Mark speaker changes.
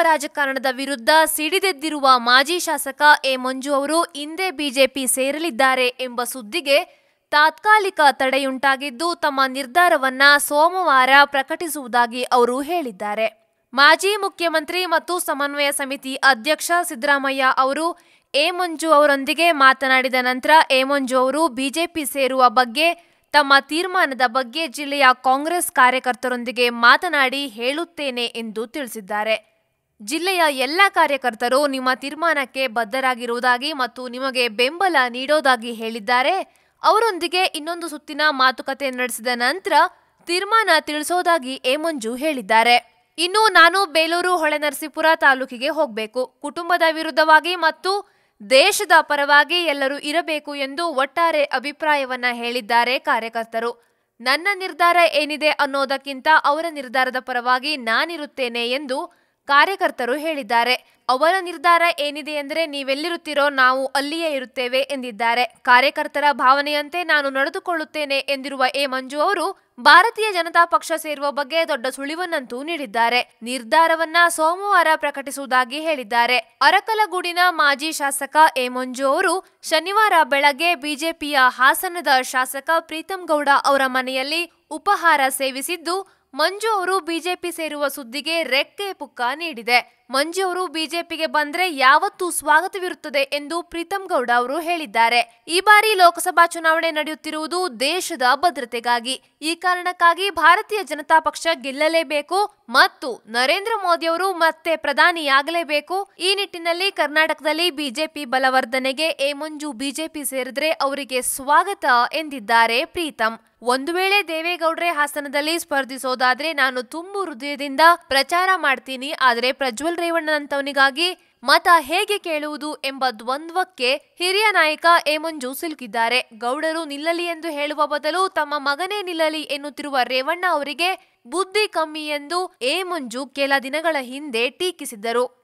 Speaker 1: ರಾಜಕಾರಣದ ವಿರುದ್ಧ ಸಿಡಿದೆದ್ದಿರುವ ಮಾಜಿ ಶಾಸಕ ಎ ಮಂಜು ಅವರು ಹಿಂದೆ ಬಿಜೆಪಿ ಸೇರಲಿದ್ದಾರೆ ಎಂಬ ಸುದ್ದಿಗೆ ತಾತ್ಕಾಲಿಕ ತಡೆಯುಂಟಾಗಿದ್ದು ತಮ್ಮ ನಿರ್ಧಾರವನ್ನ ಸೋಮವಾರ ಪ್ರಕಟಿಸುವುದಾಗಿ ಅವರು ಹೇಳಿದ್ದಾರೆ. ಮಾಜಿ ಮುಖ್ಯಮಂತ್ರಿ ಮತ್ತು ಸಮನ್ವಯ ಸಮಿತಿ ಅಧ್ಯಕ್ಷ ಸಿದ್ದರಾಮಯ್ಯ ಅವರು ಎ ಮಂಜು ಅವರೊಂದಿಗೆ ಮಾತನಾಡಿದ ನಂತರ ಎ ಮಂಜು ಅವರು ಬಿಜೆಪಿ ಸೇರುವ ಬಗ್ಗೆ, ತಮ್ಮ ತೀರ್ಮಾನದ ಬಗ್ಗೆ ಜಿಲ್ಲೆಯ ಕಾಂಗ್ರೆಸ್ ಕಾರ್ಯಕರ್ತರೊಂದಿಗೆ ಮಾತನಾಡಿ ಹೇಳುತ್ತೇನೆ ಎಂದು ತಿಳಿಸಿದ್ದಾರೆ. ಜಿಲ್ಲೆಯ ಎಲ್ಲ ಕಾರ್ಯಕರ್ತರು ನಿಮ್ಮ ತೀರ್ಮಾನಕ್ಕೆ ಬದ್ಧರಾಗಿರುವುದಾಗಿ ಮತ್ತು ನಿಮಗೆ ಬೆಂಬಲ ನೀಡೋದಾಗಿ ಹೇಳಿದ್ದಾರೆ. ಅವರೊಂದಿಗೆ ಇನ್ನೊಂದು ಸುತ್ತಿನ ಮಾತುಕತೆ ನಡೆಸಿದ ನಂತರ ತೀರ್ಮಾನ ತಿಳಿಸೋದಾಗಿ ಏಮಂಜು ಹೇಳಿದ್ದಾರೆ. ಇನ್ನು ನಾನು ಬೇಲೂರು ಹೊಳೆನರಸೀಪುರ ತಾಲೂಕಿಗೆ ಹೋಗಬೇಕು. ಕುಟುಂಬದ ವಿರುದ್ಧವಾಗಿ ಮತ್ತು ದೇಶದ ಪರವಾಗಿ ಎಲ್ಲರೂ ಇರಬೇಕು ಎಂದು ಒಟ್ಟಾರೆ ಅಭಿಪ್ರಾಯವನ್ನ ಹೇಳಿದ್ದಾರೆ ಕಾರ್ಯಕರ್ತರು. ನನ್ನ ನಿರ್ಧಾರ ಏನಿದೆ ಅನ್ನೋದಕ್ಕಿಂತ ಅವರ ನಿರ್ಧಾರದ ಪರವಾಗಿ ನಾನಿರುತ್ತೇನೆ ಎಂದು ಕಾರ್ಯಕರ್ತರು ಹೇಳಿದ್ದಾರೆ. ಅವರ ನಿರ್ಧಾರ ಏನಿದೆ ಎಂದರೆ ನೀವೆಲ್ಲಿರುತ್ತೀರೋ ನಾವು ಅಲ್ಲಿಯೇ ಇರುತ್ತೇವೆ ಎಂದಿದ್ದಾರೆ. ಕಾರ್ಯಕರ್ತರ ಭಾವನೆಯಂತೆ ನಾನು ನಡೆದುಕೊಳ್ಳುತ್ತೇನೆ ಎಂದಿರುವ ಎ. ಮಂಜು ಅವರು, ಭಾರತೀಯ ಜನತಾ ಪಕ್ಷ ಸೇರುವ ಬಗ್ಗೆ ದೊಡ್ಡ ಸುಳಿವನ್ನಂತೂ ನೀಡಿದ್ದಾರೆ. ನಿರ್ಧಾರವನ್ನ ಸೋಮವಾರ ಪ್ರಕಟಿಸುವುದಾಗಿ ಹೇಳಿದ್ದಾರೆ. ಅರಕಲಗೂಡಿನ ಮಾಜಿ ಶಾಸಕ ಎ. ಮಂಜು ಅವರು, ಶನಿವಾರ ಬೆಳಗ್ಗೆ ಬಿಜೆಪಿಯ ಹಾಸನದ ಶಾಸಕ ಪ್ರೀತಂ ಗೌಡ ಅವರ ಮನೆಯಲ್ಲಿ ಉಪಹಾರ ಸೇವಿಸಿದ್ದು ಮಂಜು ಅವರು ಬಿಜೆಪಿ ಸೇರುವ ಸುದ್ದಿಗೆ ರೆಕ್ಕೆ ಪುಕ್ಕ ನೀಡಿದೆ. ಮಂಜು ಅವರು ಬಿಜೆಪಿಗೆ ಬಂದ್ರೆ ಯಾವತ್ತೂ ಸ್ವಾಗತವಿರುತ್ತದೆ ಎಂದು ಪ್ರೀತಂ ಗೌಡ ಅವರು ಹೇಳಿದ್ದಾರೆ. ಈ ಬಾರಿ ಲೋಕಸಭಾ ಚುನಾವಣೆ ನಡೆಯುತ್ತಿರುವುದು ದೇಶದ ಭದ್ರತೆಗಾಗಿ. ಈ ಕಾರಣಕ್ಕಾಗಿ ಭಾರತೀಯ ಜನತಾ ಪಕ್ಷ ಗೆಲ್ಲಲೇಬೇಕು ಮತ್ತು ನರೇಂದ್ರ ಮೋದಿ ಅವರು ಮತ್ತೆ ಪ್ರಧಾನಿಯಾಗಲೇಬೇಕು. ಈ ನಿಟ್ಟಿನಲ್ಲಿ ಕರ್ನಾಟಕದಲ್ಲಿ ಬಿಜೆಪಿ ಬಲವರ್ಧನೆಗೆ ಎ ಮಂಜು ಬಿಜೆಪಿ ಸೇರಿದ್ರೆ ಅವರಿಗೆ ಸ್ವಾಗತ ಎಂದಿದ್ದಾರೆ ಪ್ರೀತಂ. ಒಂದು ವೇಳೆ ದೇವೇಗೌಡ್ರೆ ಹಾಸನದಲ್ಲಿ ಸ್ಪರ್ಧಿಸೋದಾದ್ರೆ ನಾನು ತುಂಬು ಹೃದಯದಿಂದ ಪ್ರಚಾರ ಮಾಡ್ತೀನಿ, ಆದರೆ ಪ್ರಜ್ವಲ್ ರೇವಣ್ಣನಂತವನಿಗಾಗಿ ಮತ ಹೇಗೆ ಕೇಳುವುದು ಎಂಬ ದ್ವಂದ್ವಕ್ಕೆ ಹಿರಿಯ ನಾಯಕ ಎ ಮಂಜು ಸಿಲುಕಿದ್ದಾರೆ. ಗೌಡರು ನಿಲ್ಲಲಿ ಎಂದು ಹೇಳುವ ಬದಲು ತಮ್ಮ ಮಗನೇ ನಿಲ್ಲಲಿ ಎನ್ನುತ್ತಿರುವ ರೇವಣ್ಣ ಅವರಿಗೆ ಬುದ್ಧಿ ಕಮ್ಮಿ ಎಂದು ಏಮಂಜು ಮಂಜು ಕೆಲ ದಿನಗಳ ಹಿಂದೆ ಟೀಕಿಸಿದ್ದರು.